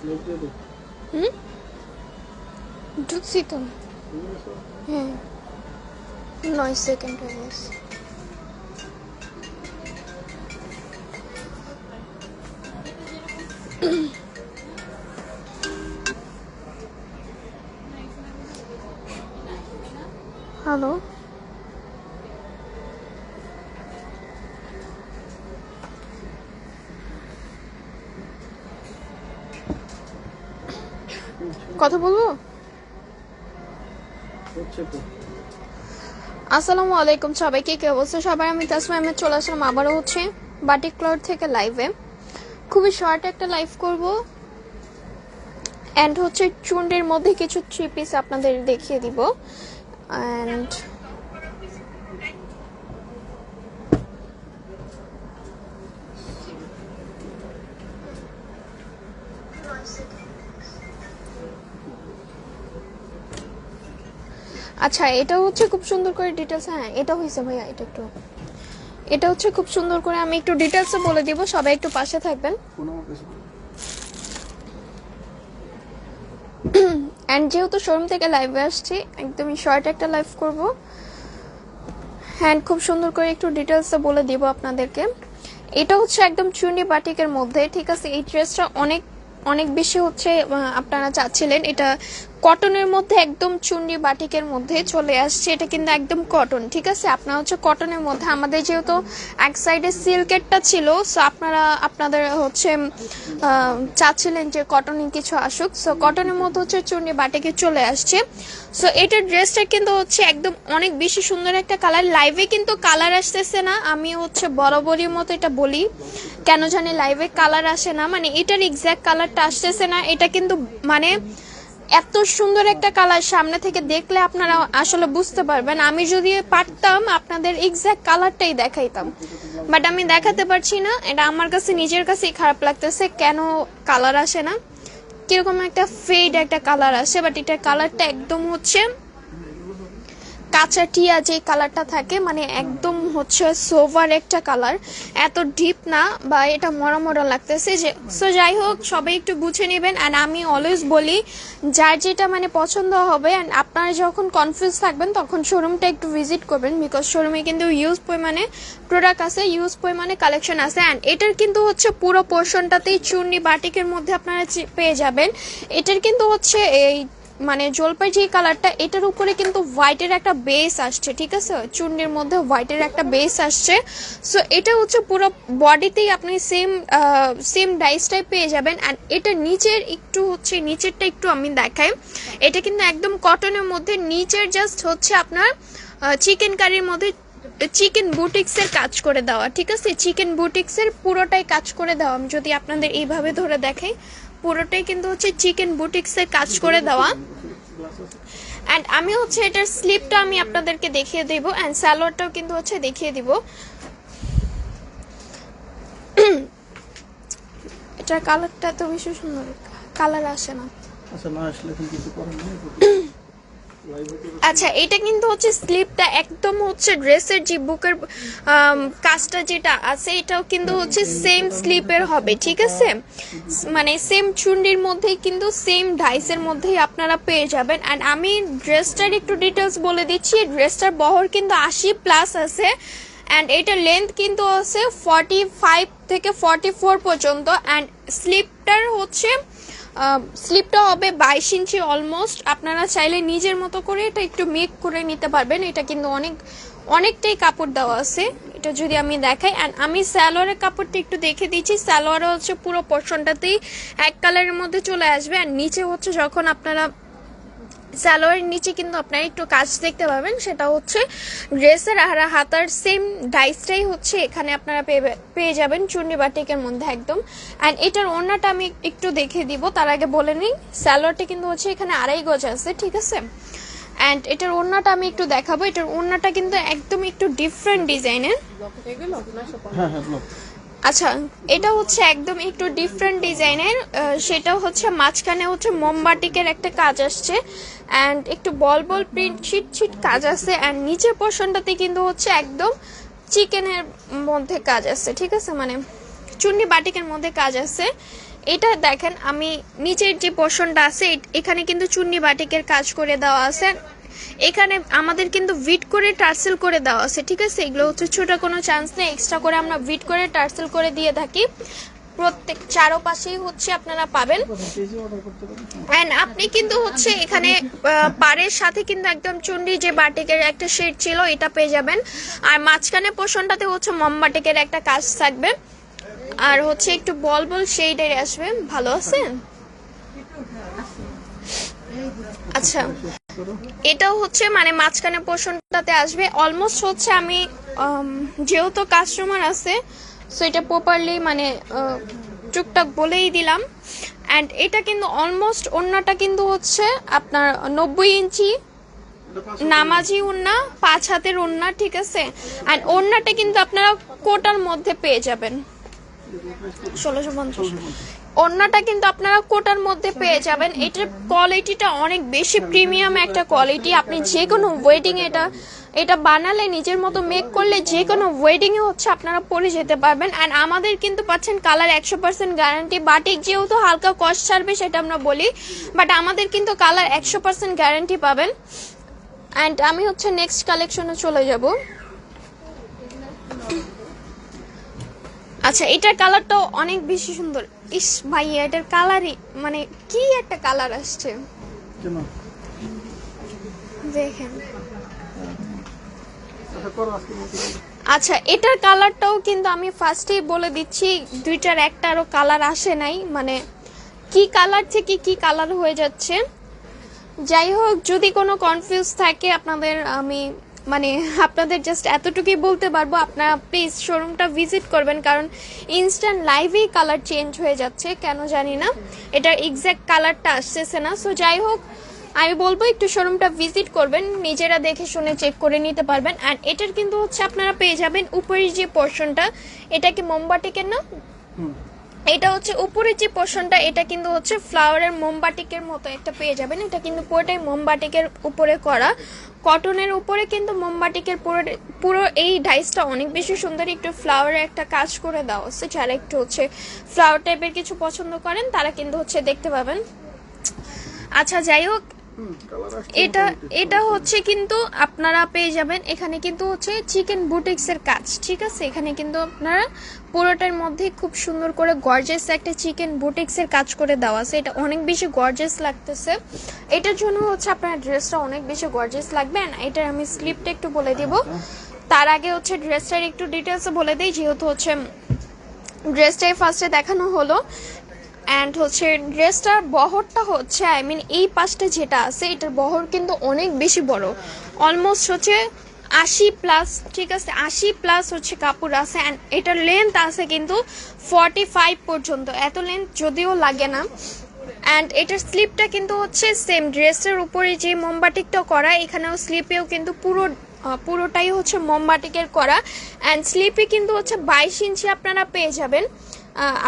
হুম ঢুকছি তো হ্যাঁ নয় সেকেন্ড হয়ে গেছে হ্যালো কথা বলব? আসসালামু আলাইকুম সবাইকে কি অবস্থা? সবাই আমি তাসমা আহমেদ চলে আসলাম আবারও হচ্ছে বাটিক ক্লাউড থেকে লাইভে খুবই শর্ট একটা লাইভ করব। অ্যান্ড হচ্ছে চুন্ডের মধ্যে কিছু থ্রি পিস আপনাদের দেখিয়ে দিব। অ্যান্ড আচ্ছা এটা হচ্ছে খুব সুন্দর করে ডিটেলস হ্যাঁ এটা হয়েছে ভাইয়া, এটা একটু। এটা হচ্ছে খুব সুন্দর করে আমি একটু ডিটেলসে বলে দিব, সবাই একটু পাশে থাকবেন। অ্যান্ড যেহেতু শোরুম থেকে লাইভে আসছি, একদমই শর্ট একটা লাইভ করব। হ্যান্ড খুব সুন্দর করে একটু ডিটেলসে বলে দিব আপনাদেরকে। এটা হচ্ছে একদম চুনি বাটিকের মধ্যে, ঠিক আছে? এই ড্রেসটা অনেক অনেক বেশি হচ্ছে আপনারা চাচ্ছিলেন। এটা কটনের মধ্যে একদম চুন্ডি বাটিকের মধ্যে চলে আসছে। এটা কিন্তু একদম কটন ঠিক আছে? আপনার হচ্ছে কটনের মধ্যে, আমাদের যেহেতু এক সাইডে সিল্কেরটা ছিল সো আপনারা, আপনাদের হচ্ছে চাচ্ছিলেন যে কটনে কিছু আসুক। সো কটনের মধ্যে হচ্ছে চুন্ডি বাটিকে চলে আসছে। সো এটার ড্রেসটা কিন্তু হচ্ছে একদম অনেক বেশি সুন্দর একটা কালার লাইভে কিন্তু কালার আসতেছে না। আমি হচ্ছে বরাবরই মতো এটা বলি। কেন জানি লাইভে কালার আসে না। মানে এটার এক্স্যাক্ট কালারটা আসতেছে না। এটা কিন্তু মানে এত সুন্দর একটা কালার সামনে থেকে দেখলে আপনারা আসলে বুঝতে পারবেন। আমি যদি পারতাম, আপনাদের এক্স্যাক্ট কালারটাই দেখাইতাম। বাট আমি দেখাতে পারছি না। এটা আমার কাছে, নিজের কাছেই খারাপ লাগতেছে। কেন কালার আসে না? কীরকম একটা ফেড একটা কালার আসে বাট এটার কালারটা একদম হচ্ছে কাঁচা টিয়া যে কালারটা থাকে মানে একদম হচ্ছে সোভার একটা কালার, এত ডিপ না, বা এটা মরা মরা লাগতেছে যে সো যাই হোক, সবাই একটু বুঝে নেবেন অ্যান্ড আমি অলওয়েজ বলি, যার যেটা মানে পছন্দ হবে অ্যান্ড আপনারা যখন কনফিউজ থাকবেন, তখন শোরুমটা একটু ভিজিট করবেন বিকজ শোরুমে কিন্তু ইউজ পরিমাণে প্রোডাক্ট আছে ইউজ পরিমাণে কালেকশন আছে অ্যান্ড এটার কিন্তু হচ্ছে পুরো পোর্শনটাতেই চুন্নি বাটিকের মধ্যে আপনারা পেয়ে যাবেন। এটার কিন্তু হচ্ছে এই মানে জলপাই যে কালারটা এটার উপরে কিন্তু হোয়াইটের একটা বেস আসছে, ঠিক আছে? চুন্নির মধ্যে হোয়াইটের একটা বেস আসছে। সো এটা হচ্ছে পুরো বডিতেই আপনি সেম সেম ডাইসটাই পেয়ে যাবেন। অ্যান্ড এটা নিচের একটু হচ্ছে, নিচেরটা একটু আমি দেখাই। এটা কিন্তু একদম কটনের মধ্যে, নিচের জাস্ট হচ্ছে আপনার চিকেন কারির মধ্যে চিকেন বুটিক্সের কাজ করে দেওয়া, ঠিক আছে? চিকেন বুটিক্সের পুরোটাই কাজ করে দেওয়া। আমি যদি আপনাদের এইভাবে ধরে দেখাই পুরোটাই কিন্তু হচ্ছে চিকেন বুটিক্সের কাজ করে দেওয়া। অ্যান্ড আমি হচ্ছে এটার স্লিপটা আমি আপনাদেরকে দেখিয়ে দেব অ্যান্ড স্যালোয়ারটাও কিন্তু হচ্ছে দেখিয়ে দিব। এটার কালারটা তো বেশি সুন্দর কালার আসে না। আচ্ছা না আসলে কিছু করার নেই। আচ্ছা এটা কিন্তু হচ্ছে স্লিপটা একদম হচ্ছে ড্রেসের যে বুকের কাজটা যেটা আছে, এটাও কিন্তু হচ্ছে সেম স্লিপের হবে, ঠিক আছে? মানে সেম চুন্ডির মধ্যেই কিন্তু সেম ডাইসের মধ্যেই আপনারা পেয়ে যাবেন। অ্যান্ড আমি ড্রেসটার একটু ডিটেলস বলে দিচ্ছি, ড্রেসটার বহর কিন্তু আশি প্লাস আছে। অ্যান্ড এটার লেন্থ কিন্তু আছে ফর্টি ফাইভ থেকে ফর্টি ফোর পর্যন্ত। অ্যান্ড স্লিপটার হচ্ছে স্লিপটা হবে বাইশ ইঞ্চি অলমোস্ট আপনারা চাইলে নিজের মতো করে এটা একটু মেক করে নিতে পারবেন। এটা কিন্তু অনেক, অনেকটাই কাপড় দেওয়া আছে। এটা যদি আমি দেখাই অ্যান্ড আমি স্যালোয়ারের কাপড়টা একটু দেখে দিচ্ছি। স্যালোয়ারও হচ্ছে পুরো পোর্শনটাতেই এক কালারের মধ্যে চলে আসবে। অ্যান্ড নিচে হচ্ছে যখন আপনারা সালোয়ারের নিচে কিন্তু আপনারা একটু কাজ দেখতে পাবেন সেটা হচ্ছে ড্রেসের আর হাতার সেম ডাইসটাই হচ্ছে এখানে আপনারা পেয়ে পেয়ে যাবেন চুন্নি বাটিকের মধ্যে একদম। অ্যান্ড এটার ওড়নাটা আমি একটু দেখে দিব তার আগে বলে নিই। সালোয়ারটা কিন্তু হচ্ছে এখানে আড়াই গজ আছে ঠিক আছে? অ্যান্ড এটার ওড়নাটা আমি একটু দেখাবো। এটার ওড়নাটা কিন্তু একদম একটু ডিফারেন্ট ডিজাইনের হ্যাঁ হ্যাঁ আচ্ছা এটা হচ্ছে একদম একটু ডিফারেন্ট ডিজাইনের সেটা হচ্ছে মাঝখানে হচ্ছে মোমবাটিকের একটা কাজ আসছে অ্যান্ড একটু বল বল প্রিন্ট ছিট ছিট কাজ আছে অ্যান্ড নিচের পোর্শনটাতে কিন্তু হচ্ছে একদম চিকেনের মধ্যে কাজ আছে, ঠিক আছে? মানে চুন্নি বাটিকের মধ্যে কাজ আছে। এটা দেখেন, আমি নিচের যে পোর্শনটা আছে এখানে কিন্তু চুন্নি বাটিকের কাজ করে দেওয়া আছে। এখানে আমাদের কিন্তু ভিট করে টার্সেল করে দেওয়া আছে, ঠিক আছে? এগুলো হচ্ছে ছোট কোনো চান্স নেই এক্সট্রা করে আমরা ভিট করে টার্সেল করে দিয়ে থাকি। প্রত্যেক চারোপাশেই হচ্ছে আপনারা পাবেন। অ্যান্ড আপনি কিন্তু হচ্ছে এখানে পাড়ের সাথে কিন্তু একদম চুন্ডি যে বাটিকের একটা শেড ছিল, এটা পেয়ে যাবেন। আর মাঝখানে পোষণটাতে হচ্ছে মম বাটিকের একটা কাজ থাকবে। আর হচ্ছে একটু বল বল শেডের আসবে, ভালো আছেন আচ্ছা। এটাও হচ্ছে মানে মাঝখানে পোর্শনটাতে আসবে। অলমোস্ট হচ্ছে আমি যেহেতু কাস্টমার আছে সো এটা প্রপারলি মানে টুকটাক বলেই দিলাম। অ্যান্ড এটা কিন্তু অলমোস্ট অন্যটা কিন্তু হচ্ছে আপনার নব্বই ইঞ্চি নামাজি উন্না পাঁচ হাতের উন্না ঠিক আছে? অ্যান্ড ওন্নাটা কিন্তু আপনারা কোটার মধ্যে পেয়ে যাবেন। ষোলোশো পঞ্চাশ। ওন্নাটা কিন্তু আপনারা কোটার মধ্যে পেয়ে যাবেন। এটার কোয়ালিটিটা অনেক বেশি প্রিমিয়াম একটা কোয়ালিটি আপনি যে কোনো ওয়েডিং এটা এটা বানালে, নিজের মতো মেক করলে যে কোনো ওয়েডিং এ হচ্ছে আপনারা পরে যেতে পারবেন। অ্যান্ড আমাদের কিন্তু পাচ্ছেন কালার একশো পার্সেন্ট গ্যারান্টি বাটিক যেহেতু হালকা কস্ট ছাড়বে, সেটা আমরা বলি। বাট আমাদের কিন্তু কালার একশো পার্সেন্ট গ্যারান্টি পাবেন। অ্যান্ড আমি হচ্ছে নেক্সট কালেকশনে চলে যাব। আচ্ছা এটার কালারটাও অনেক বেশি সুন্দর। ইস ভাইয়া এটার কালারই মানে কি একটা কালার আসছে? দেখেন। আচ্ছা। আচ্ছা এটার কালারটাও কিন্তু আমি ফার্স্টেই বলে দিচ্ছি দুইটার একটারও কালার আসে নাই মানে কি কালার থেকে কি কালার হয়ে যাচ্ছে। যাই হোক যদি কোনো কনফিউজ থাকে আপনাদের আমি মানে আপনাদের জাস্ট এতটুকুই বলতে পারব, আপনারা প্লিজ শোরুমটা ভিজিট করবেন, কারণ ইনস্ট্যান্ট লাইভেই কালার চেঞ্জ হয়ে যাচ্ছে, কেন জানি না। এটার এক্স্যাক্ট কালারটা আসতেছে না। সো যাই হোক, আমি বলব একটু শোরুমটা ভিজিট করবেন, নিজেরা দেখে শুনে চেক করে নিতে পারবেন। অ্যান্ড এটার কিন্তু হচ্ছে আপনারা পেয়ে যাবেন উপরের যে পোর্শনটা এটা কি মোমবাটিকের না? এটা হচ্ছে উপরের যে পোর্শনটা এটা কিন্তু হচ্ছে ফ্লাওয়ারের মোমবাটিকের মতো একটা পেয়ে যাবেন। এটা কিন্তু পুরোটাই মোমবাটিকের উপরে করা। কটনের উপরে কিন্তু মোমবাটিকের পুরো পুরো এই ডাইসটা অনেক বেশি সুন্দর। একটু ফ্লাওয়ারের একটা কাজ করে দেওয়া হচ্ছে যারা একটু হচ্ছে ফ্লাওয়ার টাইপের কিছু পছন্দ করেন, তারা কিন্তু হচ্ছে দেখতে পাবেন। আচ্ছা যাই হোক এটা। এটা হচ্ছে কিন্তু আপনারা পেয়ে যাবেন। এখানে কিন্তু হচ্ছে চিকেন বুটিক্স এর কাজ, ঠিক আছে? এখানে কিন্তু আপনারা পুরোটার মধ্যে খুব সুন্দর করে গর্জেস একটা চিকেন বুটিক্স এর কাজ করে দেওয়া আছে। এটা অনেক বেশি গর্জেস লাগতেছে। এটার জন্য হচ্ছে আপনার ড্রেসটা অনেক বেশি গর্জেস লাগবে। And এটার আমি স্লিপটা একটু বলে দিব। তার আগে হচ্ছে ড্রেসটার একটু ডিটেলস বলে দিই। যেহেতু হচ্ছে ড্রেসটাই ফার্স্টে দেখানো হলো অ্যান্ড হচ্ছে ড্রেসটার বহরটা হচ্ছে আই মিন এই পাশটা যেটা আছে, এটার বহর কিন্তু অনেক বেশি বড়। অলমোস্ট হচ্ছে আশি প্লাস ঠিক আছে, আশি প্লাস হচ্ছে কাপড় আছে অ্যান্ড এটার লেন্থ আছে কিন্তু ফর্টি ফাইভ পর্যন্ত। এত লেন্থ যদিও লাগে না। অ্যান্ড এটার স্লিপটা কিন্তু হচ্ছে সেম ড্রেসের উপরে যে মোমবাটিকটা করা, এখানেও স্লিপেও কিন্তু পুরো পুরোটাই হচ্ছে মোমবাটিকের করা। অ্যান্ড স্লিপে কিন্তু হচ্ছে বাইশ ইঞ্চি আপনারা পেয়ে যাবেন।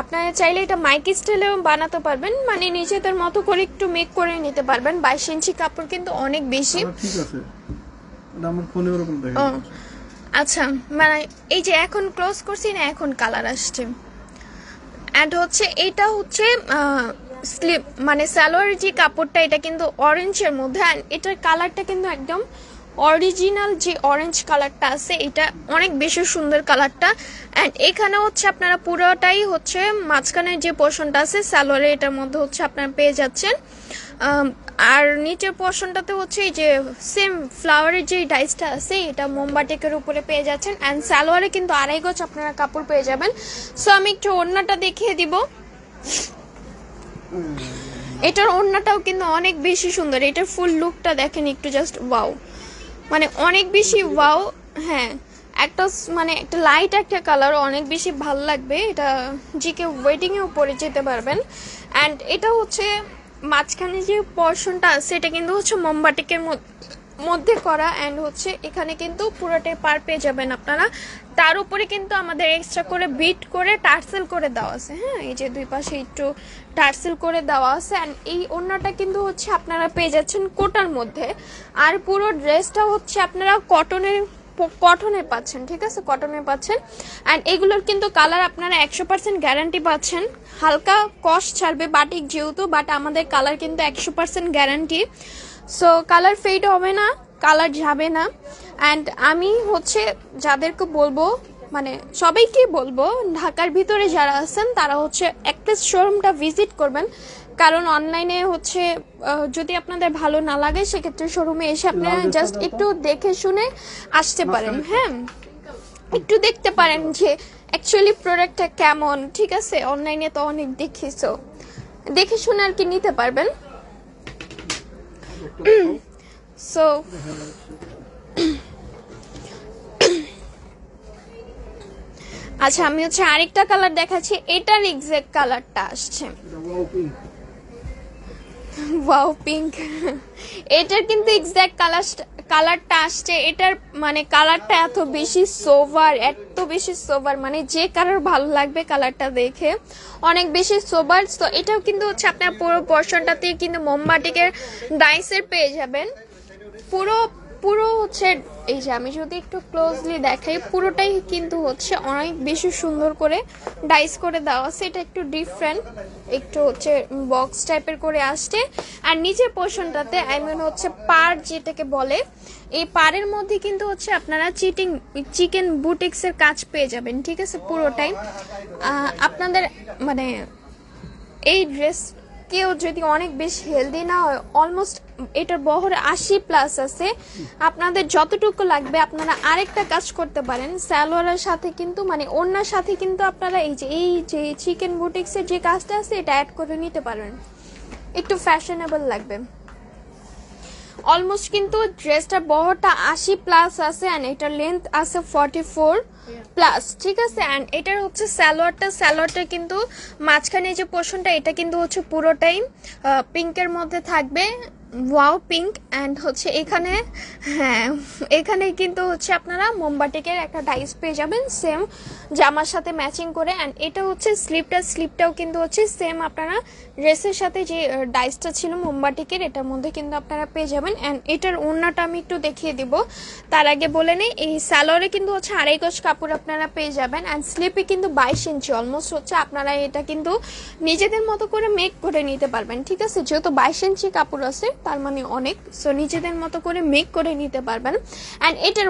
আপনারা চাইলে এটা মাইক স্টাইলেও বানাতে পারবেন। মানে নিজেদের মতো করে একটু মেক করে নিতে পারবেন। বাইশ ইঞ্চি কাপড় কিন্তু অনেক বেশি। ঠিক আছে। আমার ফোনে ওরকম দেখে আচ্ছা মানে এই যে এখন ক্লোজ করছি না এখন কালার আসছে। অ্যান্ড হচ্ছে এটা হচ্ছে স্লিপ মানে সালোয়ারের যে কাপড়টা এটা কিন্তু অরেঞ্জের মধ্যে। অ্যান্ড এটার কালারটা কিন্তু একদম অরিজিনাল যে অরেঞ্জ কালারটা আছে, এটা অনেক বেশি সুন্দর কালারটা অ্যান্ড এখানে হচ্ছে আপনারা পুরোটাই হচ্ছে মাঝখানের যে পোর্শনটা আছে, সালোয়ারে এটার মধ্যে হচ্ছে আপনারা পেয়ে যাচ্ছেন। আর নিচের পোর্শনটাতে হচ্ছে এই যে সেম ফ্লাওয়ারের যে ডাইসটা আছে, এটা মোমবাটিকের উপরে পেয়ে যাচ্ছেন। অ্যান্ড সালোয়ারে কিন্তু আড়াই গজ আপনারা কাপড় পেয়ে যাবেন। সো আমি একটু ওড়নাটা দেখিয়ে দিব। এটার ওড়নাটাও কিন্তু অনেক বেশি সুন্দর। এটার ফুল লুকটা দেখেন একটু জাস্ট ওয়াও মানে অনেক বেশি ওয়াও হ্যাঁ। একটা মানে একটা লাইট একটা কালার অনেক বেশি ভালো লাগবে। এটা যে কেউ ওয়েডিংয়েও পরে যেতে পারবেন। অ্যান্ড এটা হচ্ছে মাঝখানে যে পর্শনটা আছে, এটা কিন্তু হচ্ছে মোমবাটিকের মধ্যে করা। অ্যান্ড হচ্ছে এখানে কিন্তু পুরোটাই পার পেয়ে যাবেন আপনারা। তার উপরে কিন্তু আমাদের এক্সট্রা করে বিট করে টার্সেল করে দেওয়া আছে। হ্যাঁ এই যে দুই পাশে একটু টার্সেল করে দেওয়া আছে। অ্যান্ড এই ওড়নাটা কিন্তু হচ্ছে আপনারা পেয়ে যাচ্ছেন কোটার মধ্যে। আর পুরো ড্রেসটা হচ্ছে আপনারা কটনের কটনের পাচ্ছেন, ঠিক আছে? কটনের পাচ্ছেন। অ্যান্ড এগুলোর কিন্তু কালার আপনারা একশো পার্সেন্ট গ্যারান্টি পাচ্ছেন। হালকা কস্ট ছাড়বে বাটিক যেহেতু বাট আমাদের কালার কিন্তু একশো percent guarantee. So colour fade হবে না, কালার যাবে না। অ্যান্ড আমি হচ্ছে যাদেরকে বলব মানে সবাইকে বলব ঢাকার ভিতরে যারা আছেন তারা হচ্ছে একটা শোরুমটা ভিজিট করবেন। কারণ অনলাইনে হচ্ছে যদি আপনাদের ভালো না লাগে সেক্ষেত্রে শোরুমে এসে আপনারা জাস্ট একটু দেখে শুনে আসতে পারেন হ্যাঁ একটু দেখতে পারেন যে অ্যাকচুয়ালি প্রোডাক্টটা কেমন ঠিক আছে? অনলাইনে তো অনেক দেখিছো দেখে শুনে আর কি নিতে পারবেন। সো আচ্ছা আমি হচ্ছে আরেকটা কালার দেখাচ্ছি। এটার এক্সাক্ট কালারটা আসছে। ওয়াও পিঙ্ক এটার কিন্তু এক্সাক্ট কালার কালারটা আসছে। এটার মানে কালারটা এত বেশি সোভার এত বেশি সোভার মানে যে কারোর ভালো লাগবে কালারটা দেখে। অনেক বেশি সোভার তো এটাও কিন্তু হচ্ছে আপনার পুরো পোর্শনটাতে কিন্তু মোমবাটিকের ডাইসের পেয়ে যাবেন। পুরো পুরো হচ্ছে, এই যে আমি যদি একটু ক্লোজলি দেখাই, পুরোটাই কিন্তু হচ্ছে অনেক বেশি সুন্দর করে ডাইস করে দেওয়া আছে। এটা একটু ডিফারেন্ট একটু হচ্ছে বক্স টাইপের করে আসছে। আর নিচের পোর্শনটাতে আই মিন হচ্ছে পার যেটাকে বলে, এই পাড়ের মধ্যে কিন্তু হচ্ছে আপনারা চিটিং চিকেন বুটিক্সের কাজ পেয়ে যাবেন, ঠিক আছে? পুরোটাই। আপনাদের মানে এই ড্রেস কেউ যদি অনেক বেশি হেলদি না হয় অলমোস্ট এটার বহর আশি প্লাস আছে। আপনাদের যতটুকু লাগবে, আপনারা আরেকটা কাজ করতে পারেন। স্যালোয়ারের সাথে কিন্তু মানে অন্যার সাথে কিন্তু আপনারা এই যে এই যে চিকেন বুটিক্সের যে কাজটা আছে, এটা অ্যাড করে নিতে পারেন। একটু ফ্যাশনেবল লাগবে। অলমোস্ট কিন্তু ড্রেসটা বহরটা আশি প্লাস আছে অ্যান্ড এটার লেন্থ আছে ফর্টি ফোর প্লাস ঠিক আছে? অ্যান্ড এটার হচ্ছে স্যালোয়ারটা স্যালোয়ারটা কিন্তু মাঝখানে যে পোর্শনটা এটা কিন্তু হচ্ছে পুরোটাই পিঙ্কের মধ্যে থাকবে। ওয়াও পিঙ্ক অ্যান্ড হচ্ছে এখানে হ্যাঁ এখানে কিন্তু হচ্ছে আপনারা মোমবাটিকের একটা ডাইস পেয়ে যাবেন, সেম জামার সাথে ম্যাচিং করে অ্যান্ড এটা হচ্ছে স্লিপটা, স্লিপটাও কিন্তু হচ্ছে সেম আপনারা ড্রেসের সাথে যে ডাইসটা ছিল মোমবাটিকের এটার মধ্যে কিন্তু আপনারা পেয়ে যাবেন অ্যান্ড এটার ওড়নাটা আমি একটু দেখিয়ে দিব। তার আগে বলে নিই, এই স্যালোয়ারে কিন্তু হচ্ছে আড়াই গজ কাপড় আপনারা পেয়ে যাবেন অ্যান্ড স্লিপে কিন্তু বাইশ ইঞ্চি, অলমোস্ট হচ্ছে আপনারা এটা কিন্তু নিজেদের মতো করে মেক করে নিতে পারবেন, ঠিক আছে? যেহেতু বাইশ ইঞ্চি কাপড় আছে তার মানে অনেক। সো নিজেদের মতো করে মেক করে নিতে পারবেন। অ্যান্ড এটার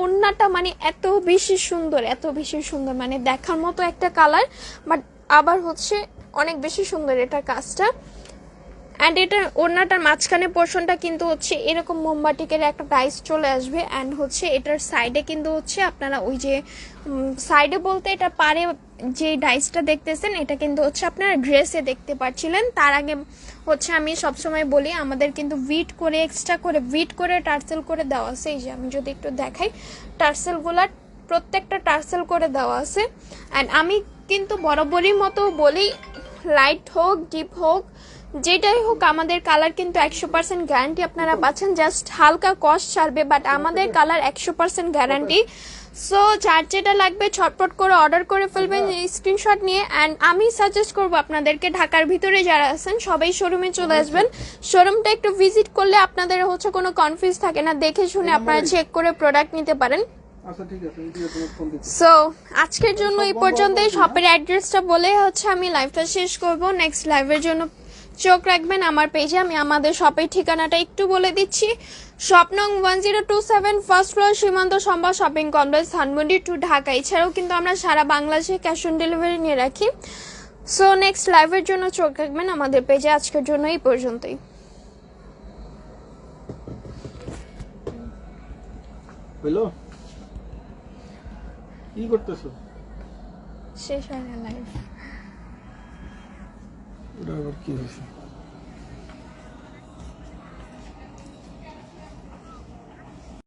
ওড়নাটা মানে এত বেশি সুন্দর, এত বেশি সুন্দর। মানে দেখার মতো একটা কালার বাট আবার হচ্ছে অনেক বেশি সুন্দর এটার কাজটা। অ্যান্ড এটার ওড়নাটার মাঝখানে পোর্শনটা কিন্তু হচ্ছে এরকম মোমবাটিকের একটা ডাইস চলে আসবে। অ্যান্ড হচ্ছে এটার সাইডে কিন্তু হচ্ছে আপনারা ওই যে সাইডে বলতে এটা পারে যে ডাইসটা দেখতেছেন, এটা কিন্তু হচ্ছে আপনারা ড্রেসে দেখতে পাচ্ছিলেন তার আগে হচ্ছে আমি সবসময় বলি, আমাদের কিন্তু ভিট করে, এক্সট্রা করে, ভিট করে টার্সেল করে দেওয়া আছে। এই যে আমি যদি একটু দেখাই টার্সেলগুলার প্রত্যেকটা টার্সেল করে দেওয়া আছে। অ্যান্ড আমি কিন্তু বরাবরই মতো বলি, লাইট হোক, ডিপ হোক, যেটাই হোক, আমাদের কালার কিন্তু একশো পার্সেন্ট গ্যারান্টি আপনারা পাচ্ছেন। জাস্ট হালকা কস্ট ছাড়বে, বাট আমাদের কালার একশো পার্সেন্ট গ্যারান্টি। সো যার যেটা লাগবে ছটপট করে অর্ডার করে ফেলবেন স্ক্রিনশট নিয়ে। অ্যান্ড আমি সাজেস্ট করব আপনাদেরকে ঢাকার ভিতরে যারা আছেন সবাই শোরুমে চলে আসবেন। শোরুমটা একটু ভিজিট করলে আপনাদের হচ্ছে কোনো কনফিউজ থাকে না। দেখে শুনে আপনারা চেক করে প্রোডাক্ট নিতে পারেন। আচ্ছা সো আজকের জন্য এই পর্যন্তই। শপের অ্যাড্রেসটা বলে হচ্ছে আমি লাইভটা শেষ করব। নেক্সট লাইভের জন্য চোখ রাখবেন আমার পেজে আমি আমাদের শপের ঠিকানাটা একটু বলে দিচ্ছি। শপ নং one zero two seven first floor Shimanto Shambhob shopping complex Dhanmondi two Dhaka. এছাড়াও কিন্তু আমরা সারা বাংলাদেশে ক্যাশ অন ডেলিভারি নিয়ে রাখি। সো নেক্সট লাইভের জন্য চোখ রাখবেন আমাদের পেজে আজকের জন্য এই পর্যন্তই। হইল কি করতেছো? শেষ হয় না লাইভ ওটা আবার কি হয়েছে?